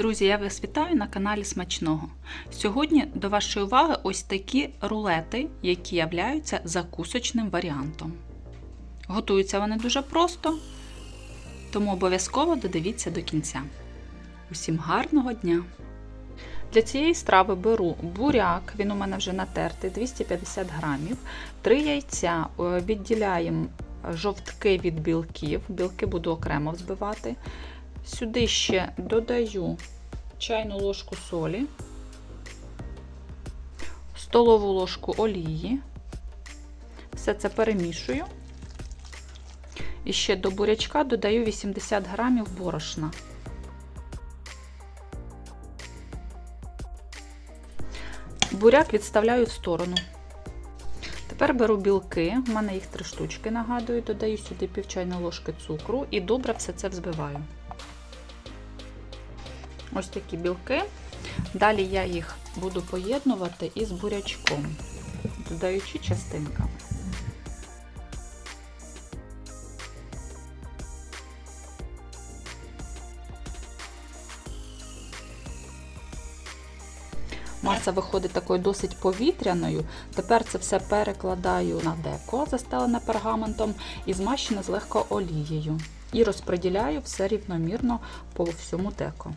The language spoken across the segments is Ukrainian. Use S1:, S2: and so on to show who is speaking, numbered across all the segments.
S1: Друзі, я вас вітаю на каналі Смачного. Сьогодні до вашої уваги ось такі рулети, які являються закусочним варіантом. Готуються вони дуже просто, тому обов'язково додивіться до кінця. Усім гарного дня! Для цієї страви беру буряк, він у мене вже натертий, 250 грамів, 3 яйця, е, відділяємо жовтки від білків, білки буду окремо взбивати. Сюди ще додаю чайну ложку солі, столову ложку олії. Все це перемішую. І ще до бурячка додаю 80 грамів борошна. Буряк відставляю в сторону. Тепер беру білки, в мене їх три штучки, нагадую, додаю сюди пів ложки цукру і добре все це взбиваю. Ось такі білки. Далі я їх буду поєднувати із бурячком, додаючи частинками. Маса виходить такою досить повітряною. Тепер це все перекладаю на деко, застелене пергаментом, і змащене злегка олією. І розподіляю все рівномірно по всьому деко.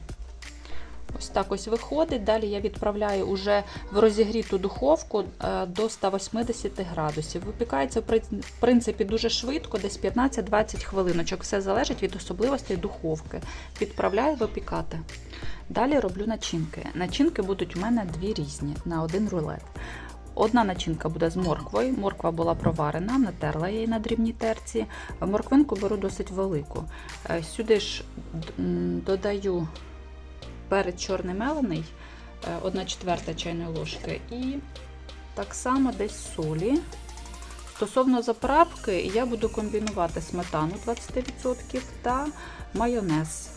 S1: Ось так ось виходить. Далі я відправляю уже в розігріту духовку до 180 градусів. Випікається, в принципі, дуже швидко, десь 15-20 хвилиночок. Все залежить від особливостей духовки. Відправляю випікати. Далі роблю начинки. Начинки будуть у мене дві різні на один рулет. Одна начинка буде з морквою. Морква була проварена, натерла її на дрібній терці. Морквинку беру досить велику. Сюди ж додаю перець чорний мелений, 1 четверта чайної ложки, і так само десь солі. Стосовно заправки, я буду комбінувати сметану 20% та майонез.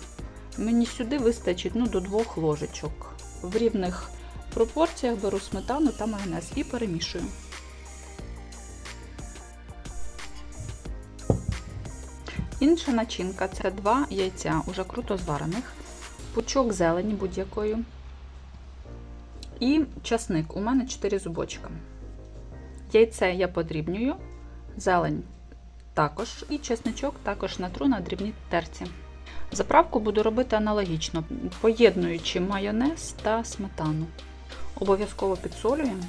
S1: Мені сюди вистачить ну, до 2 ложечок. В рівних пропорціях беру сметану та майонез і перемішую. Інша начинка це два яйця, уже круто зварених, пучок зелені будь-якої. І часник. У мене 4 зубочка. Яйце я подрібнюю, зелень також, і чесничок також натру на дрібній терці. Заправку буду робити аналогічно, поєднуючи майонез та сметану. Обов'язково підсолюємо.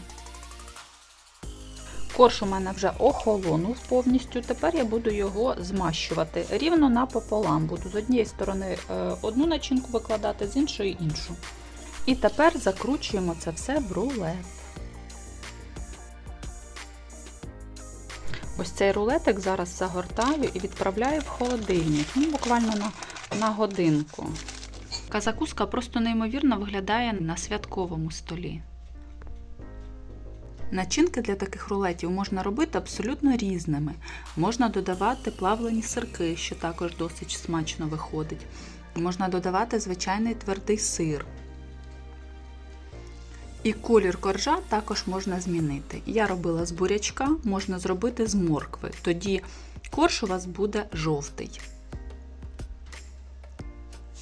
S1: Корж у мене вже охолонув повністю. Тепер я буду його змащувати рівно напополам. Буду з однієї сторони одну начинку викладати, з іншої іншу. І тепер закручуємо це все в рулет. Ось цей рулетик зараз загортаю і відправляю в холодильник, ну, буквально на, на годинку. Така закуска просто неймовірно виглядає на святковому столі. Начинки для таких рулетів можна робити абсолютно різними. Можна додавати плавлені сирки, що також досить смачно виходить. Можна додавати звичайний твердий сир. І колір коржа також можна змінити. Я робила з бурячка, можна зробити з моркви, тоді корж у вас буде жовтий.